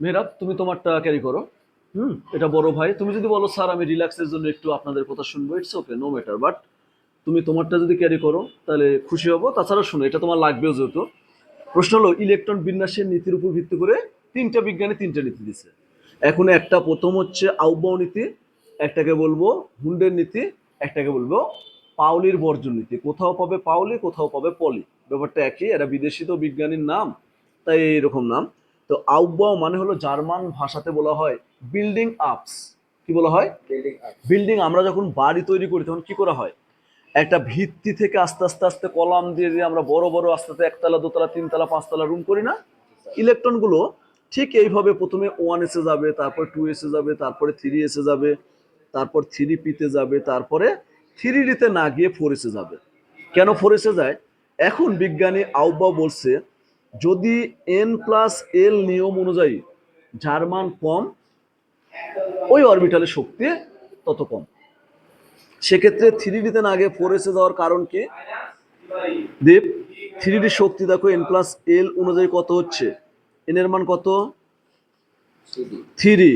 মেহরাব তুমি তোমারটা ক্যারি করো। হুম। এটা বড় ভাই। তুমি যদি বলো স্যার আমি রিল্যাক্সের জন্য একটু আপনাদের কথা শুনব it's okay no matter but তুমি তোমারটা যদি ক্যারি করো তাহলে খুশি হব। তাছাড়া শোনো এটা তোমার লাগবেও যেহেতু। প্রশ্ন হলো ইলেকট্রন বিন্যাসের নীতির উপর ভিত্তি করে তিনটা বিজ্ঞানী তিনটা নীতি দিছে। এখন একটা প্রথম হচ্ছে আউবাও নীতি একটাকে বলব হুন্ডের নীতি একটাকে বলব পাউলির বর্জন নীতি। কোথাও পাবে পাউলি কোথাও পাবে পলি। ব্যাপারটা একই এটা বিদেশি তো বিজ্ঞানীর নাম তাই এইরকম নাম। তো আউবাও মানে হলো জার্মান ভাষাতে বলা হয় বিল্ডিং আপস। কি বলা হয়? বিল্ডিং আমরা যখন বাড়ি তৈরি করি তখন কি করা হয়? একটা ভিত্তি থেকে আস্তে আস্তে আস্তে কলাম দিয়ে দিয়ে আমরা বড় বড় আস্তে আস্তে একতলা দোতলা তিনতলা পাঁচতলা রুম করি না? ইলেকট্রনগুলো ঠিক এইভাবে প্রথমে ওয়ান এসে যাবে তারপর টু এসে যাবে তারপরে থ্রি এসে যাবে তারপর থ্রি পিতে যাবে তারপরে থ্রি ডিতে না গিয়ে ফোর এসে যাবে। কেন ফোর এসে যায়? এখন বিজ্ঞানী আউবা বলছে যদি এন প্লাস এল নিয়ম অনুযায়ী যার মান কম, ওই অরবিটালের শক্তি তত কম। সেক্ষেত্রে থ্রি ডিতে না আগে ফোর এসে যাওয়ার কারণ কি? দেব থ্রি ডি শক্তি দেখো এন প্লাস এল অনুযায়ী কত হচ্ছে? এন এর মান কত? থ্রি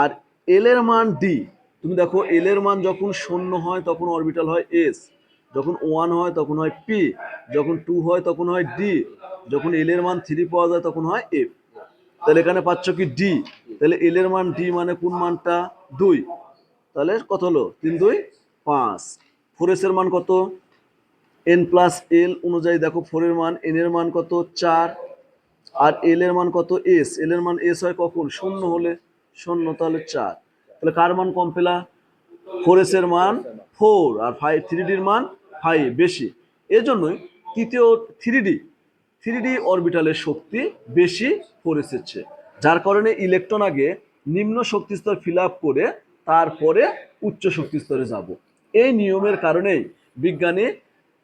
আর এল এর মান ডি তুমি দেখো এল এর মান যখন শূন্য হয়, তখন অরবিটাল হয় এস যখন ওয়ান হয় তখন হয় পি যখন টু হয় তখন হয় ডি যখন এল এর মান থ্রি পাওয়া যায় তখন হয় এফ তাহলে এখানে পাচ্ছ কি ডি তাহলে এল এর মান ডি মানে কোন মানটা? দুই। তাহলে কত হলো? তিন, দুই, পাঁচ। ফোর এর মান কত? এন প্লাস এল অনুযায়ী দেখো ফোর এর মান এন এর মান কত? চার। আর এল এর মান কত? এস এল এর মান এস হয় কখন? শূন্য হলে শূন্য, তাহলে চার। তাহলে কার মান কম পেলা? ফোর এস এর মান ফোর আর ফাইভ থ্রি ডির মান ফাইভ বেশি। এজন্যই তৃতীয় থ্রি ডি থ্রি ডি অরবিটালের শক্তি বেশি চেয়ে যার কারণে ইলেকট্রন আগে নিম্ন শক্তিস্তর ফিল আপ করে তারপরে উচ্চ শক্তি স্তরে যাব। এই নিয়মের কারণেই বিজ্ঞানী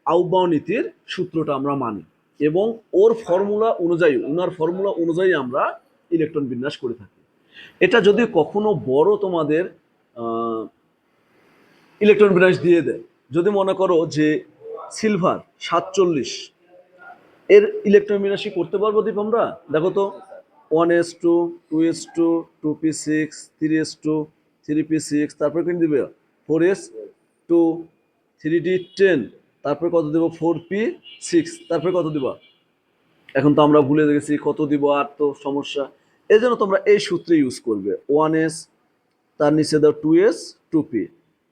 আউবাও নীতির সূত্রটা আমরা মানি এবং ওর ফর্মুলা অনুযায়ী ওনার ফর্মুলা অনুযায়ী আমরা ইলেকট্রন বিন্যাস করে থাকি। এটা যদি কখনো বড় তোমাদের ইলেকট্রন বিন্যাস দিয়ে দেয় যদি মনে করো যে সিলভার সাতচল্লিশ, এর ইলেকট্রন বিন্যাসই করতে পারব দীপ আমরা? দেখো তো one S two two S two two P six three S two three P six তারপরে কিন্তু দিবে? Four S two three D ten তারপরে কত দেবো? ফোর পি সিক্স তারপরে কত দিবা? এখন তো আমরা ভুলে গেছি কত দিব, আর তো সমস্যা। এই জন্য তোমরা এই সূত্রে ইউজ করবে ওয়ান এস তার নিচে দাও টু এস টু পি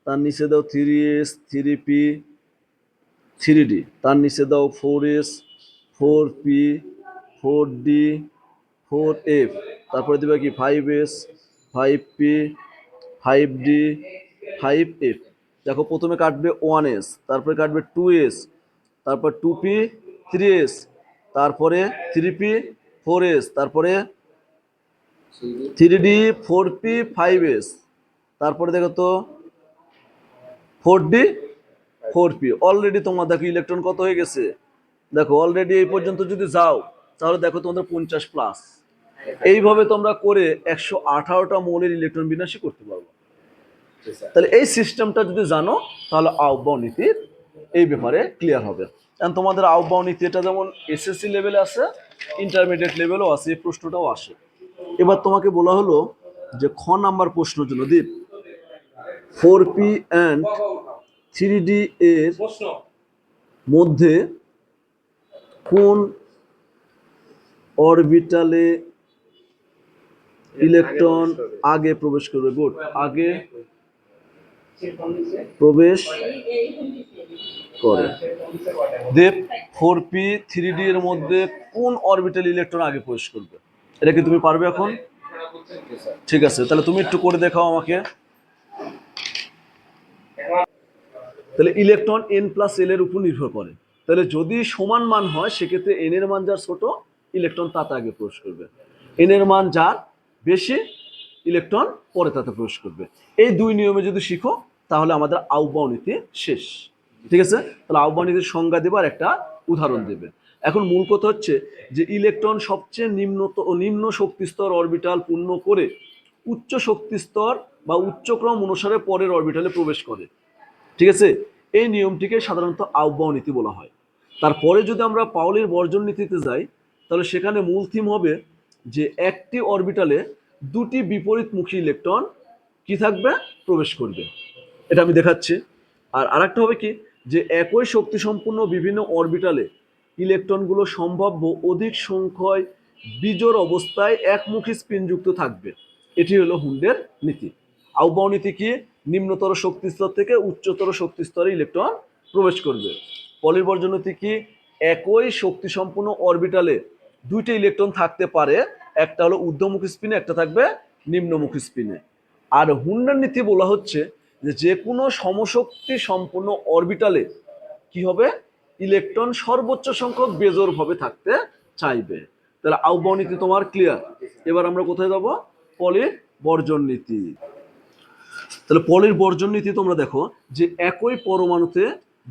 তার নিচে দাও three S three P three D তার নিচে দাও four S four P four D four F তারপরে দেবে কি five S five P five D five F দেখো প্রথমে কাটবে ওয়ান এস তারপরে কাটবে টু এস তারপর টু পি থ্রি এস তারপরে থ্রি পি ফোর এস তারপরে three D four P five S তারপরে দেখো তো four D four P already তোমার দেখো ইলেকট্রন কত হয়ে গেছে? দেখো অলরেডি এই পর্যন্ত যদি যাও তাহলে দেখো তোমাদের পঞ্চাশ প্লাস এইভাবে তোমরা করে একশো আঠারোটা মৌলের ইলেকট্রন বিন্যাসই করতে পারব। তাহলে এই সিস্টেমটা যদি জানো তাহলে আহ্বান নীতির এই ব্যাপারে ক্লিয়ার হবে। কারণ তোমাদের আহ্বান নীতি এটা যেমন এসএসসি লেভেলে আছে ইন্টারমিডিয়েট লেভেলও আছে এই প্রশ্নটাও আসে। এবার তোমাকে বলা হলো যে খ নাম্বার প্রশ্ন জন্য দীপ four P and three D এর মধ্যে কোন অরবিটালে ইলেকট্রন আগে প্রবেশ করবে গুড আগে প্রবেশ করে দেব ফোর পি থ্রি ডি এর মধ্যে কোন অরবিটাল ইলেকট্রন আগে প্রবেশ করবে এটা কি তুমি পারবে এখন ঠিক আছে তাহলে তুমি একটু করে দেখাও আমাকে তাহলে ইলেকট্রন এন প্লাস এল এর উপর নির্ভর করে। তাহলে যদি সমান মান হয়, সেক্ষেত্রে এন এর মান যার ছোট, ইলেকট্রন তাতে আগে প্রবেশ করবে। এন এর মান যার বেশি, ইলেকট্রন পরে তাতে প্রবেশ করবে। এই দুই নিয়মে যদি শিখো, তাহলে আমাদের আহ্বান নীতি শেষ। ঠিক আছে? তাহলে আহ্বান নীতির সংজ্ঞা দেবে আর একটা উদাহরণ দেবে। এখন মূল কথা হচ্ছে যে, ইলেকট্রন সবচেয়ে নিম্নত নিম্ন শক্তিস্তর অরবিটাল পূর্ণ করে উচ্চ শক্তিস্তর বা উচ্চক্রম অনুসারে পরের অরবিটালে প্রবেশ করে। ঠিক আছে? এই নিয়মটিকে সাধারণত আহ্বান নীতি বলা হয়। তারপরে যদি আমরা পাউলির বর্জন নীতিতে যাই, তাহলে সেখানে মূল থিম হবে যে একটি অরবিটালে দুটি বিপরীতমুখী ইলেকট্রন কি থাকবে? প্রবেশ করবে। এটা আমি দেখাচ্ছি। আর আরেকটা হবে কি? যে একই শক্তি বিভিন্ন অরবিটালে ইলেকট্রনগুলো সম্ভাব্য অধিক সংখ্যায় বিজোড় অবস্থায় একমুখী স্পিনযুক্ত থাকবে। এটি হলো হুন্ডের নীতি। আউবাও নীতি কি? নিম্নতর শক্তি স্তর থেকে উচ্চতর শক্তি স্তরে ইলেকট্রন প্রবেশ করবে। পলিবর্জন নীতি কি? একই শক্তি সম্পূর্ণ অরবিটালে দুইটা ইলেকট্রন থাকতে পারে। একটা হলো ঊর্ধ্বমুখী স্পিনে একটা থাকবে নিম্নমুখী স্পিনে আর হুন্ডার নীতি বলা হচ্ছে যে যে কোনো সমশক্তি সম্পূর্ণ অরবিটালে কি হবে? ইলেকট্রন সর্বোচ্চ সংখ্যক বেজোরভাবে থাকতে চাইবে। তাহলে আহ্বান নীতি তোমার ক্লিয়ার এবার আমরা কোথায় যাব? পলির বর্জন নীতি তাহলে পলির বর্জন নীতি তোমরা দেখো যে একই পরমাণুতে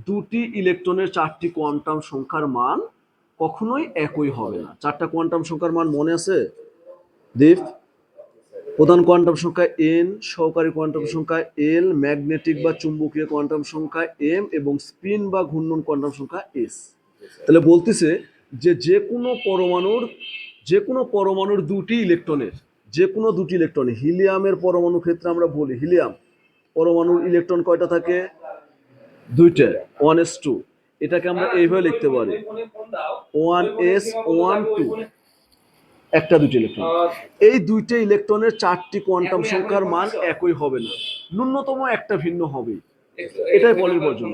দুটি ইলেকট্রনের চারটি কোয়ান্টাম সংখ্যার মান কখনোই একই হবে না। চারটা কোয়ান্টাম সংখ্যার মান মনে আছে? দীপ প্রধান কোয়ান্টাম সংখ্যা এন সহকারী কোয়ান্টাম সংখ্যা এল ম্যাগনেটিক বা চুম্বকীয় কোয়ান্টাম সংখ্যা এম এবং স্পিন বা ঘূর্ণন কোয়ান্টাম সংখ্যা এস তাহলে বলতেছে যে যে কোনো পরমাণুর যে কোনো পরমাণুর দুটি ইলেকট্রনের যে কোনো দুটি ইলেকট্রন হিলিয়ামের পরমাণু ক্ষেত্রে আমরা বলি হিলিয়াম পরমাণুর ইলেকট্রন কয়টা থাকে? দুইটা ওয়ান এস টু এটাকে আমরা এইভাবে লিখতে পারি ওয়ান এস ওয়ান টু একটা দুটি ইলেকট্রন এই দুইটা ইলেকট্রনের চারটি কোয়ান্টাম সংখ্যার মান একই হবে না, ন্যূনতম একটা ভিন্ন হবে এটাই পলির বর্জন।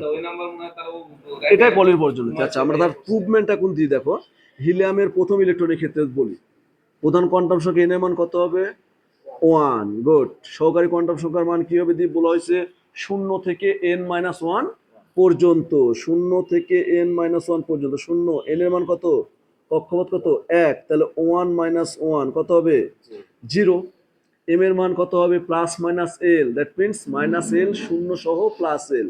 এটাই পলির বর্জন আচ্ছা আমরা তার প্রুভমেন্ট এখন দিয়ে দেখো? হিলিয়ামের প্রথম ইলেকট্রনের ক্ষেত্রে বলি। প্রধান কোয়ান্টাম সংখ্যা এন এর মান কত হবে? ওয়ান গুড সহকারী কোয়ান্টাম সংখ্যার মান কি হবে? দিয়ে বলা হয়েছে শূন্য থেকে এন মাইনাস ওয়ান পর্যন্ত। শূন্য থেকে এন মাইনাস ওয়ান পর্যন্ত। শূন্য। এন এর মান কত? কক্ষপথ কত? এক। তাহলে ওয়ান মাইনাস ওয়ান কত হবে? জিরো এম এর মান কত হবে? Plus minus L that means minus L শূন্য সহ প্লাস এল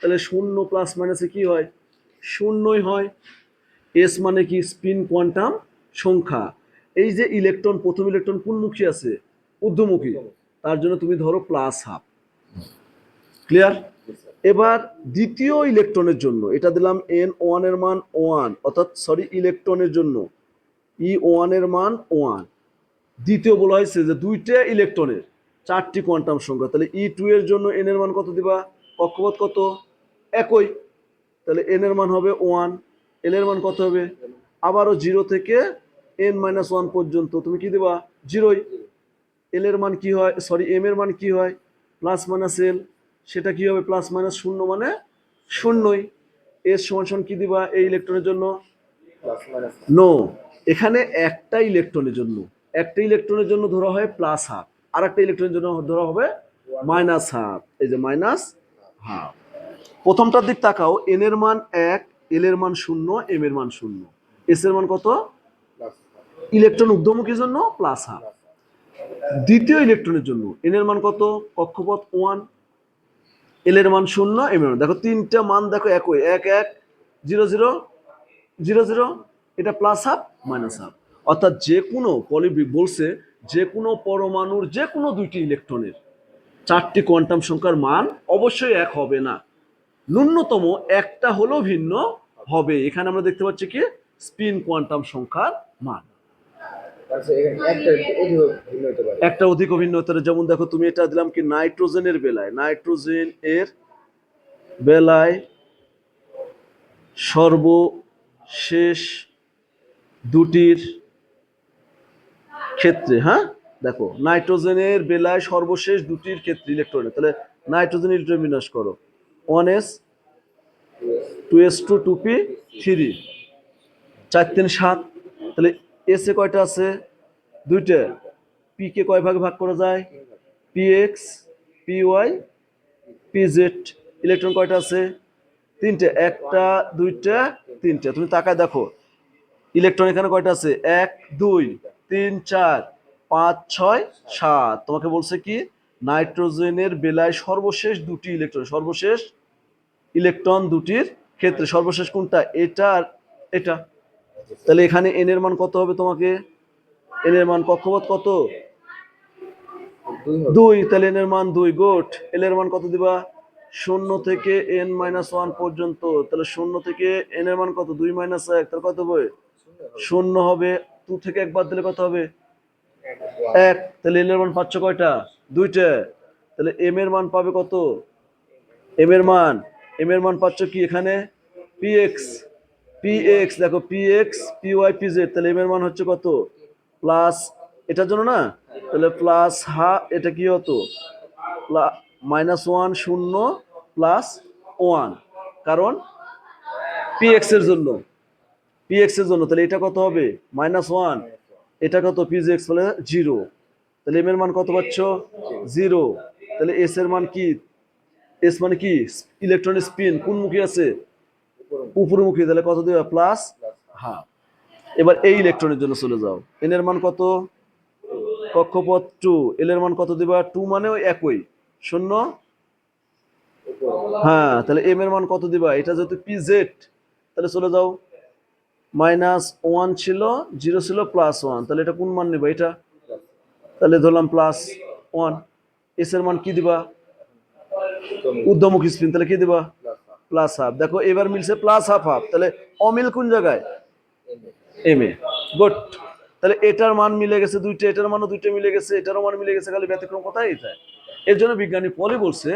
তাহলে শূন্য প্লাস মাইনাসে কি হয়? শূন্যই হয়। এস মানে কি? স্পিন কোয়ান্টাম সংখ্যা। এই যে ইলেকট্রন, প্রথম ইলেকট্রন কোনমুখী আছে? ঊর্ধ্বমুখী। তার জন্য তুমি ধরো প্লাস হাফ ক্লিয়ার এবার দ্বিতীয় ইলেকট্রনের জন্য, এটা দিলাম এন ওয়ানের মান ওয়ান অর্থাৎ সরি ইলেকট্রনের জন্য। ই ওয়ানের মান ওয়ান দ্বিতীয় বলা হয়েছে যে দুইটা ইলেকট্রনের, চারটি কোয়ান্টাম সংখ্যা। তাহলে ই টু এর জন্য এন এর মান কত দিবা? কক্ষপথ কত? একই। তাহলে এন এর মান হবে ওয়ান এল এর মান কত হবে? আবারও জিরো থেকে এন মাইনাস ওয়ান পর্যন্ত তুমি কি দেবা? জিরোই এল এর মান কি হয়? সরি এম এর মান কি হয়? প্লাস মাইনাস এল সেটা কি হবে? প্লাস মাইনাস শূন্য মানে শূন্যই। এর সমান সমান কি দিবা এই ইলেকট্রনের জন্য? নো এখানে একটা ইলেকট্রনের জন্য। একটা ইলেকট্রনের জন্য ধরা হয় প্লাস হাফ আর একটা ইলেকট্রনের জন্য ধরা হবে মাইনাস হাফ এই যে মাইনাস হাফ প্রথমটার দিক তাকাও এন এর মান এক এল এর মান শূন্য এম এর মান শূন্য। এস এর মান কত? ইলেকট্রন ঊর্ধ্বমুখীর জন্য প্লাস হাফ দ্বিতীয় ইলেকট্রনের জন্য এন এর মান কত? কক্ষপথ ওয়ান এল এর মান শূন্য এম এর দেখো, তিনটা মান দেখো একই। এক এক জিরো জিরো জিরো জিরো এটা প্লাস হাফ মাইনাস হাফ অর্থাৎ যে কোনো পলিবি বলছে যে কোনো পরমাণুর যে কোনো দুইটি ইলেকট্রনের চারটি কোয়ান্টাম সংখ্যার মান অবশ্যই এক হবে না। ন্যূনতম একটা হলেও ভিন্ন হবে। এখানে আমরা দেখতে পাচ্ছি কি? স্পিন কোয়ান্টাম সংখ্যার মান। একটা অধিক অভিন্ন। যেমন দেখো, তুমি এটা দিলাম কি? নাইট্রোজেনের বেলায়। নাইট্রোজেন এর বেলায় সর্বশেষ দুটির ক্ষেত্রে হ্যাঁ? দেখো, নাইট্রোজেনের বেলায় সর্বশেষ দুটির ক্ষেত্রে ইলেকট্রনের তাহলে নাইট্রোজেন ইলেকট্রন বিন্যাস করো। One S two S two two P three চার তিন সাত। তাহলে এস কয়টা আছে? দুইটা। পি কে কয় ভাগে ভাগ করা যায়? P X P Y P Z electron কয়টা আছে? তিনটে। একটা, দুইটা, তিনটে। তুমি তাকায় দেখো। ইলেকট্রন এখানে কয়টা আছে? এক, দুই, তিন, চার, পাঁচ, ছয়, সাত। তোমাকে বলছে কি? নাইট্রোজেনের বেলায় সর্বশেষ দুটি ইলেকট্রন সর্বশেষ ইলেকট্রন দুটির ক্ষেত্রে সর্বশেষ কোনটা? এটা আর এটা। তাহলে এখানে এন এর মান কত হবে তোমাকে? এন এর মান কক্ষপথ কত? দুই তাহলে এন এর মান দুই গোট এল এর মান কত দিবা? শূন্য থেকে এন মাইনাস ওয়ান পর্যন্ত। তাহলে শূন্য থেকে এন এর মান কত? দুই মাইনাস এক তাহলে কত হবে? শূন্য হবে। টু থেকে একবার দিলে কত হবে? এক। তাহলে এল এর মান পাচ্ছ কয়টা? দুইটা। তাহলে এম এর মান পাবে কত? এম এর মান। এম এর মান পাচ্ছ কি এখানে? পি এক্স পি এক্স দেখো P X P Y P Z তাহলে এম এর মান হচ্ছে কত? প্লাস এটার জন্য না? তাহলে প্লাস হা, এটা কি হতো? মাইনাস ওয়ান শূন্য প্লাস ওয়ান কারণ পি এক্সের জন্য। পি এক্সের জন্য, তাহলে এটা কত হবে? মাইনাস ওয়ান এটা কত? পি এক্স বলে জিরো তাহলে এম এর মান কত পাচ্ছ? জিরো তাহলে এস এর মান কি? এস মানে কি? ইলেকট্রনিক স্পিন কোন মুখী আছে? উপরমুখী তাহলে কত দেবে? প্লাস হাফ এবার এই ইলেকট্রনের জন্য চলে যাও। এন এর মান কত? কক্ষপথ টু এল এর মান কত দিবা? টু মানে ওই একই। শূন্য? হ্যাঁ তাহলে এম এর মান কত দিবা? এটা যেহেতু পি জেড তাহলে চলে যাও। মাইনাস ওয়ান ছিল জিরো ছিল প্লাস ওয়ান তাহলে এটা কোন মান নেবা? এটা? তাহলে ধরলাম প্লাস ওয়ান এস এর মান কি দিবা? উদ্যমুখী স্পিন তাহলে কি দিবা? প্লাস হাফ দেখো, এবার মিলছে প্লাস হাফ হাফ তাহলে অমিল কোন জায়গায়? এম এ গুড তাহলে এটার মান মিলে গেছে দুইটা, এটার মানও দুইটা মিলে গেছে, এটারও মান মিলে গেছে, খালি ব্যতিক্রম কোথায় এটা এর জন্য বিজ্ঞানী পলি বলছে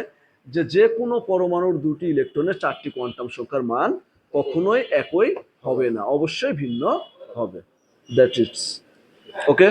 যে যে কোনো পরমাণুর দুটি ইলেকট্রনের চারটি কোয়ান্টাম সংখ্যার মান কখনোই একই হবে না, অবশ্যই ভিন্ন হবে। That it's okay